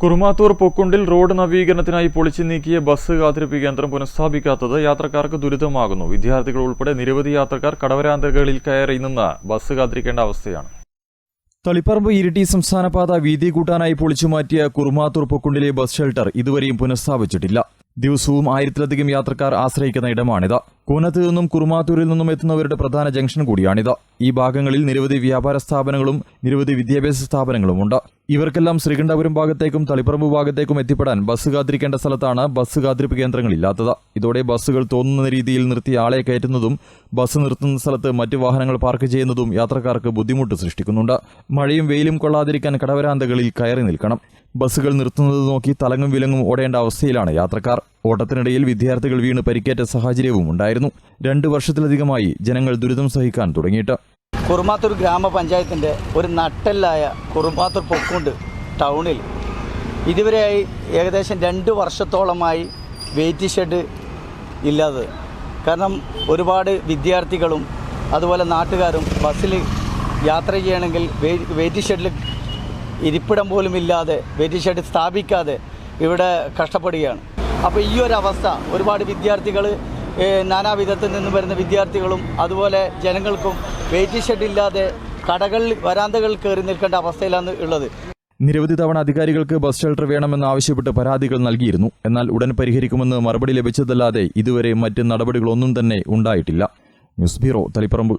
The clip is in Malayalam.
കുറുമാത്തൂർ പൊക്കുണ്ടിൽ റോഡ് നവീകരണത്തിനായി പൊളിച്ചു നീക്കിയ ബസ് കാത്തിരിപ്പ് കേന്ദ്രം പുനഃസ്ഥാപിക്കാത്തത് യാത്രക്കാർക്ക് ദുരിതമാകുന്നു. വിദ്യാർത്ഥികൾ ഉൾപ്പെടെ നിരവധി യാത്രക്കാർ കടവരാന്തകളിൽ കയറി നിന്ന് ബസ് കാത്തിരിക്കേണ്ട അവസ്ഥയാണ്. തളിപ്പറമ്പ് ഇരിട്ടി സംസ്ഥാനപാത വീതി കൂട്ടാനായി പൊളിച്ചുമാറ്റിയ കുറുമാത്തൂർ പൊക്കുണ്ടിലെ ബസ് ഷെൽട്ടർ ഇതുവരെയും പുനഃസ്ഥാപിച്ചിട്ടില്ല. ദിവസവും ആയിരത്തിലധികം യാത്രക്കാർ ആശ്രയിക്കുന്ന ഇടമാണിത്. കൂനത്തു നിന്നും കുറുമാത്തൂരിൽ നിന്നും എത്തുന്നവരുടെ പ്രധാന ജംഗ്ഷൻ കൂടിയാണിത്. ഈ ഭാഗങ്ങളിൽ നിരവധി വ്യാപാര സ്ഥാപനങ്ങളും നിരവധി വിദ്യാഭ്യാസ സ്ഥാപനങ്ങളുമുണ്ട്. ഇവർക്കെല്ലാം ശ്രീകണ്ഠപുരം ഭാഗത്തേക്കും തളിപ്പറമ്പ് ഭാഗത്തേക്കും എത്തിപ്പെടാൻ ബസ് കാത്തിരിക്കേണ്ട സ്ഥലത്താണ് ബസ് കാത്തിരിപ്പ് കേന്ദ്രങ്ങളില്ലാത്തത്. ഇതോടെ ബസ്സുകൾ തോന്നുന്ന രീതിയിൽ നിർത്തി ആളെ കയറ്റുന്നതും ബസ് നിർത്തുന്ന സ്ഥലത്ത് മറ്റു വാഹനങ്ങൾ പാർക്ക് ചെയ്യുന്നതും യാത്രക്കാർക്ക് ബുദ്ധിമുട്ട് സൃഷ്ടിക്കുന്നുണ്ട്. മഴയും വെയിലും കൊള്ളാതിരിക്കാൻ കടവരാന്തകളിൽ കയറി നിൽക്കണം. ബസ്സുകൾ നിർത്തുന്നത് നോക്കി തലങ്ങും വിലങ്ങും ഓടേണ്ട അവസ്ഥയിലാണ്. യാത്രക്കാർ ഓട്ടത്തിനിടയിൽ വിദ്യാർത്ഥികൾ വീണ് പരിക്കേറ്റ സാഹചര്യവും ഉണ്ടായിരുന്നു. രണ്ടു വർഷത്തിലധികമായി ജനങ്ങൾ ദുരിതം സഹിക്കാൻ തുടങ്ങിയിട്ട്. കുറുമാത്തൂർ ഗ്രാമപഞ്ചായത്തിന്റെ ഒരു നട്ടെല്ലായ കുറുമാത്തൂർ പൊക്കുണ്ട് ടൗണിൽ. ഇതുവരെയായി ഏകദേശം രണ്ട് വർഷത്തോളമായി വെയിറ്റ് ഷെഡ് ഇല്ലാതെ. കാരണം ഒരുപാട് വിദ്യാർത്ഥികളും അതുപോലെ നാട്ടുകാരും ബസ്സിൽ യാത്ര ചെയ്യണമെങ്കിൽ വെയി- വെയിറ്റ് ഷെഡിൽ ഇരിപ്പിടം പോലും ഇല്ലാതെ വെയിറ്റ് ഷെഡ് സ്ഥാപിക്കാതെ ഇവിടെ കഷ്ടപ്പെടുകയാണ്. അപ്പോൾ ഈ ഒരു അവസ്ഥ ഒരുപാട് വിദ്യാർത്ഥികൾ നാനാവിധത്തിൽ നിന്നും വരുന്ന വിദ്യാർത്ഥികളും അതുപോലെ ജനങ്ങൾക്കും വെയിറ്റ് ഷെഡ് ഇല്ലാതെ കടകളിൽ വരാന്തകളിൽ കയറി നിൽക്കേണ്ട അവസ്ഥയിലാണ് ഉള്ളത്. നിരവധി തവണ അധികാരികൾക്ക് ബസ് ഷെൽട്ടർ വേണമെന്ന് ആവശ്യപ്പെട്ട് പരാതികൾ നൽകിയിരുന്നു. എന്നാൽ ഉടൻ പരിഹരിക്കുമെന്ന് മറുപടി ലഭിച്ചതല്ലാതെ ഇതുവരെ മറ്റ് നടപടികളൊന്നും തന്നെ ഉണ്ടായിട്ടില്ല. News bureau Taliparamba.